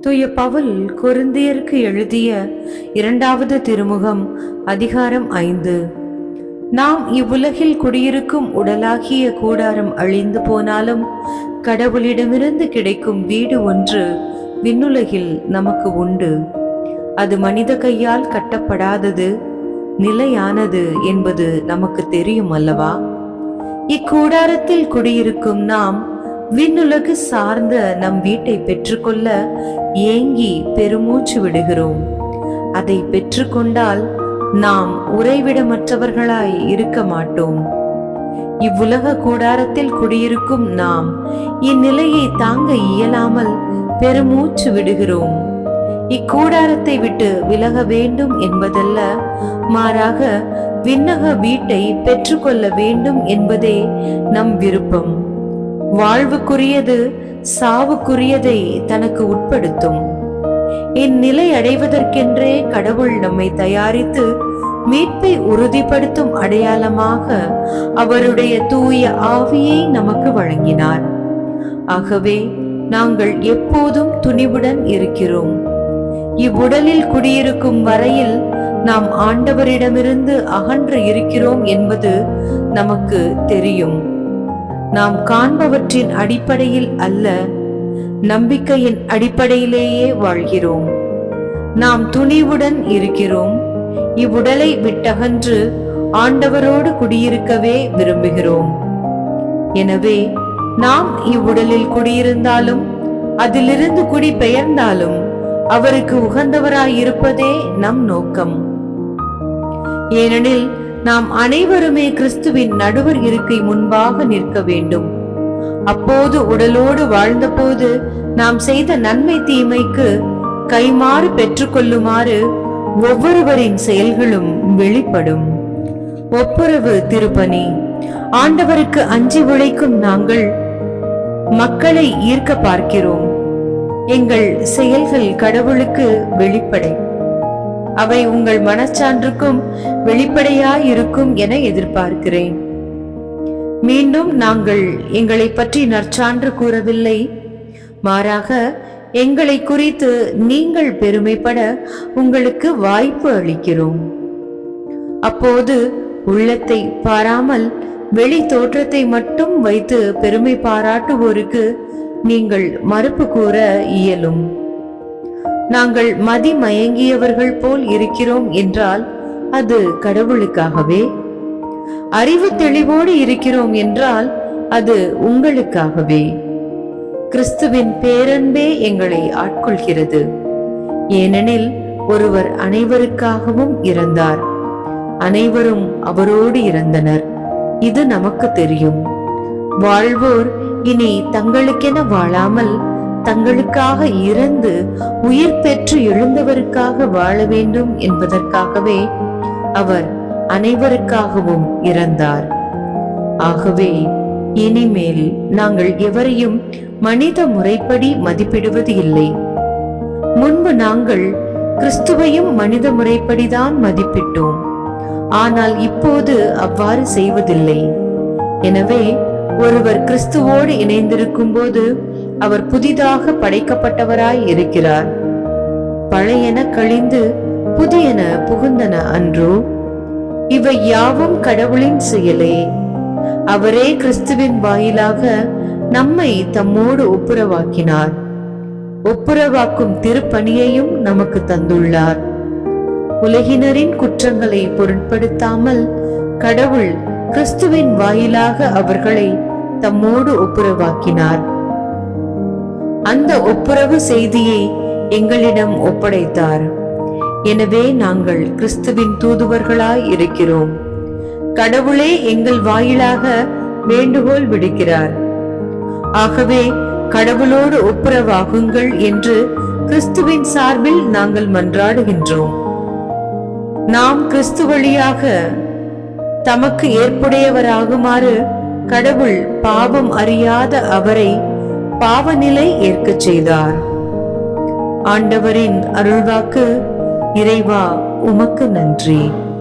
தூய பவுல் கொருந்தியருக்கு எழுதிய இரண்டாவது திருமுகம் அதிகாரம் ஐந்து. நாம் இவ்வுலகில் குடியிருக்கும் உடலாகிய கூடாரம் அழிந்து போனாலும் கடவுளிடமிருந்து கிடைக்கும் வீடு ஒன்று விண்ணுலகில் நமக்கு உண்டு. அது மனித கையால் கட்டப்படாதது நிலையானது என்பது நமக்கு தெரியும் அல்லவா? இக்கூடாரத்தில் குடியிருக்கும் நாம் விண்ணுலகு சார்ந்த நம் வீட்டை பெற்றுக்கொள்ள ஏங்கி பெருமூச்சு விடுகிறோம். அதை பெற்றுக்கொண்டால் நாம் உறைவிடமற்றவர்களாய் இருக்க மாட்டோம். இவ்வுலக கூடாரத்தில் குடியிருக்கும் நாம் இந்நிலையை தாங்க இயலாமல் பெருமூச்சு விடுகிறோம். இக்கூடாரத்தை விட்டு விலக வேண்டும் என்பதல்ல மாறாக விண்ணக வீட்டை பெற்றுக்கொள்ள வேண்டும் என்பதே நம் விருப்பம். வாழ்வுக்குரியது சாவுக்குரியதை தனக்கு உட்படுத்தும். இந்நிலை அடைவதற்கென்றே கடவுள் நம்மை தயாரித்து மீட்பை உறுதிப்படுத்தும் அடையாளமாக அவருடைய தூய ஆவியை நமக்கு வழங்கினார். ஆகவே நாங்கள் எப்போதும் துணிவுடன் இருக்கிறோம். இவ்வுடலில் குடியிருக்கும் வரையில் நாம் ஆண்டவரிடமிருந்து அகன்று இருக்கிறோம் என்பது நமக்கு தெரியும். நாம் காண்பவற்றின் அடிப்படையில் அல்ல நம்பிக்கையின் அடிப்படையிலேயே வாழ்கிறோம். நாம் துணிவுடன் இருக்கிறோம். இவ்வுடலை விட்டகன்று ஆண்டவரோடு குடியிருக்கவே விரும்புகிறோம். எனவே நாம் இவ்வுடலில் குடியிருந்தாலும் அதிலிருந்து குடி பெயர்ந்தாலும் அவருக்கு உகந்தவராயிருப்பதே நம் நோக்கம். ஏனெனில் நாம் அனைவருமே கிறிஸ்துவின் நடுவர் இருக்கை முன்பாக நிற்க வேண்டும். அப்போது உடலோடு வாழ்ந்தபோது நாம் செய்த நன்மை தீமைக்கு கைமாறு பெற்றுக்கொள்ளுமாறு ஒவ்வொருவரின் செயல்களும் வெளிப்படும். ஒப்புரவு திருப்பணி. ஆண்டவருக்கு அஞ்சி உழைக்கும் நாங்கள் மக்களை ஈர்க்க பார்க்கிறோம். எங்கள் செயல்கள் கடவுளுக்கு வெளிப்படை. அவை உங்கள் மனச்சான்றுக்கும் வெளிப்படையாயிருக்கும் என எதிர்பார்க்கிறேன். மீண்டும் நாங்கள் எங்களை பற்றி நற்சான்று கூறவில்லை. மாறாக எங்களை குறித்து நீங்கள் பெருமைப்பட உங்களுக்கு வாய்ப்பு அளிக்கிறோம். அப்போது உள்ளத்தை பாராமல் வெளி தோற்றத்தை மட்டும் வைத்து பெருமை பாராட்டுவோருக்கு நீங்கள் மறுப்பு கூற இயலும். நாங்கள் மதி மயங்கியவர்கள் போல் இருக்கிறோம் என்றால் அது கடவுளுக்காகவே? அறிவு தெளிவோடு இருக்கிறோம் என்றால் அது உங்களுக்காகவே. கிறிஸ்துவின் பேரன்பே எங்களை ஆட்கொள்கிறது. ஏனெனில் ஒருவர் அனைவருக்காகவும் இறந்தார். அனைவரும் அவரோடு இறந்தனர். இது நமக்கு தெரியும். வாழ்வோர் இனி தங்களுக்கென வாழாமல் தங்களுக்காக இறந்து உயிர் பெற்று எழுந்தவருக்காக வாழ வேண்டும் என்பதற்காகவே அவர் அனைவருக்காகவும் இறந்தார். ஆகவே இனிமேல் நாங்கள் எவரையும் மனித முறைப்படி மதிப்பிடுவது இல்லை. முன்பு நாங்கள் கிறிஸ்துவையும் மனித முறைப்படிதான் மதிப்பிட்டோம். ஆனால் இப்போது அவ்வாறு செய்வதில்லை. எனவே ஒருவர் கிறிஸ்துவோடு இணைந்திருக்கும் போது அவர் புதிதாக படைக்கப்பட்டவராய் இருக்கிறார். பழையன கழிந்து புதியன புகுந்தன அன்றோ. இவை யாவும் கடவுளின் செயலே. அவரே கிறிஸ்துவின் வாயிலாக நம்மை தம்மோடு ஒப்புரவாக்கினார். ஒப்புரவாக்கும் திருப்பணியையும் நமக்கு தந்துள்ளார். உலகினரின் குற்றங்களை பொருட்படுத்தாமல் கடவுள் கிறிஸ்துவின் வாயிலாக அவர்களை தம்மோடு ஒப்புரவாக்கினார். அந்த ஒப்புரவு செய்தியை எங்களிடம் ஒப்படைத்தார். எனவே நாங்கள் கிறிஸ்துவின் தூதுவர்களாய் இருக்கிறோம். கடவுளே எங்கள் வாயிலாக வேண்டுகோள் விடுக்கிறார். ஆகவே கடவுளோடு ஒப்புரவாகுங்கள் என்று கிறிஸ்துவின் சார்பில் நாங்கள் மன்றாடுகின்றோம். நாம் கிறிஸ்து வழியாக தமக்கு ஏற்புடையவராகுமாறு கடவுள் பாவம் அறியாத அவரை பாவநிலை ஏற்கச் செய்தார். ஆண்டவரின் அருள்வாக்கு இறைவா உமக்கு நன்றி.